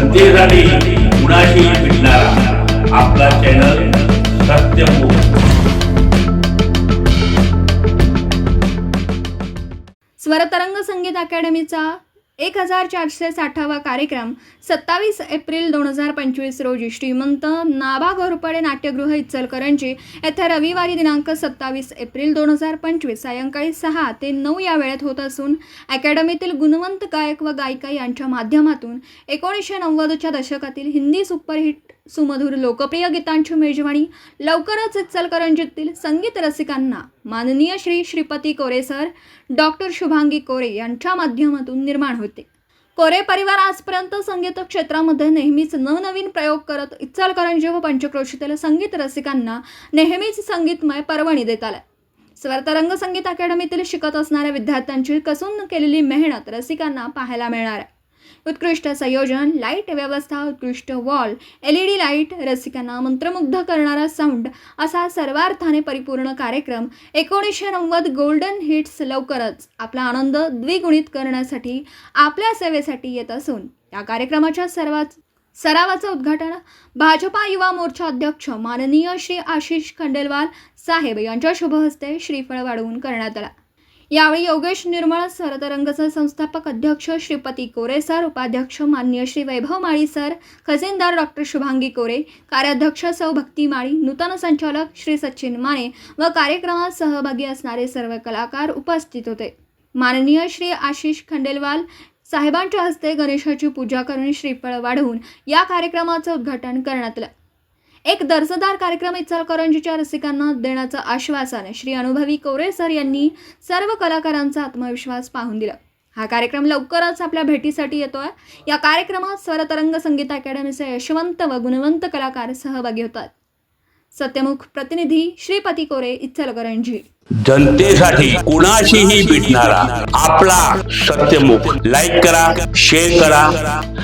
जनतेसाठी कुणाशी भेटणारा. आपला चॅनल सत्यमुख स्वरतरंग संगीत अकॅडमीचा एक हजार चारशे साठावा कार्यक्रम सत्तावीस एप्रिल दोन हजार पंचवीस रोजी श्रीमंत नाभा घोरपडे नाट्यगृह इचलकरंजी येथे रविवारी दिनांक सत्तावीस एप्रिल दोन हजार पंचवीस सायंकाळी सहा ते नऊ या वेळेत होत असून अकॅडमीतील गुणवंत गायक व गायिका यांच्या माध्यमातून एकोणीसशे नव्वदच्या दशकातील हिंदी सुपरहिट सुमधुर लोकप्रिय गीतांची मेजवाणी लवकरच इचलकरंजीतील संगीत रसिकांना माननीय श्री श्रीपती कोरे सर डॉक्टर शुभांगी कोरे यांच्या माध्यमातून निर्माण होते. कोरे परिवार आजपर्यंत संगीत क्षेत्रामध्ये नेहमीच नवनवीन प्रयोग करत इचलकरंजी व पंचक्रोशीतील संगीत रसिकांना नेहमीच संगीतमय पर्वणी देत आलाय. स्वरतरंग संगीत अकॅडमीतील शिकत असणाऱ्या विद्यार्थ्यांची कसून केलेली मेहनत रसिकांना पाहायला मिळणार आहे. उत्कृष्ट संयोजन लाइट व्यवस्था उत्कृष्ट wall L E D light रसिकांना मंत्रमुग्ध करणारा साऊंड असा सर्वार्थाने परिपूर्ण कार्यक्रम एकोणीसशे नव्वद गोल्डन हिट्स लवकरच आपला आनंद द्विगुणित करण्यासाठी आपल्या सेवेसाठी येत असून या कार्यक्रमाच्या सर्वात सरावाचं उद्घाटन भाजपा युवा मोर्चा अध्यक्ष माननीय श्री आशिष खंडेलवाल साहेब यांच्या शुभहस्ते श्रीफळ वाढवून करण्यात आला. यावेळी योगेश निर्मळ स्वरतरंगचे संस्थापक अध्यक्ष श्रीपती कोरे सर उपाध्यक्ष मान्य श्री वैभव माळी सर खजिनदार डॉक्टर शुभांगी कोरे कार्याध्यक्ष सौ भक्ती माळी नूतन संचालक श्री सचिन माने व कार्यक्रमात सहभागी असणारे सर्व कलाकार उपस्थित होते. माननीय श्री आशिष खंडेलवाल साहेबांच्या हस्ते गणेशाची पूजा करून श्रीफळ वाढवून या कार्यक्रमाचं उद्घाटन करण्यात आलं. एक दर्जेदार कार्यक्रम इचलकरंजीच्या रसिकांना देण्याचं आश्वासन श्री अनुभवी कोरे सर यांनी सर्व कलाकारांचा आत्मविश्वास पाहून दिला. हा कार्यक्रम लवकरच आपल्या भेटीसाठी येतोय. या कार्यक्रमात स्वरतरंग संगीत अकॅडमीचे यशवंत व गुणवंत कलाकार सहभागी होतात. सत्यमुख प्रतिनिधी श्रीपती कोरे इचलकरंजी. जनतेसाठी कुणाशीही भेटणारा आपला सत्यमुख. लाईक करा शेअर करा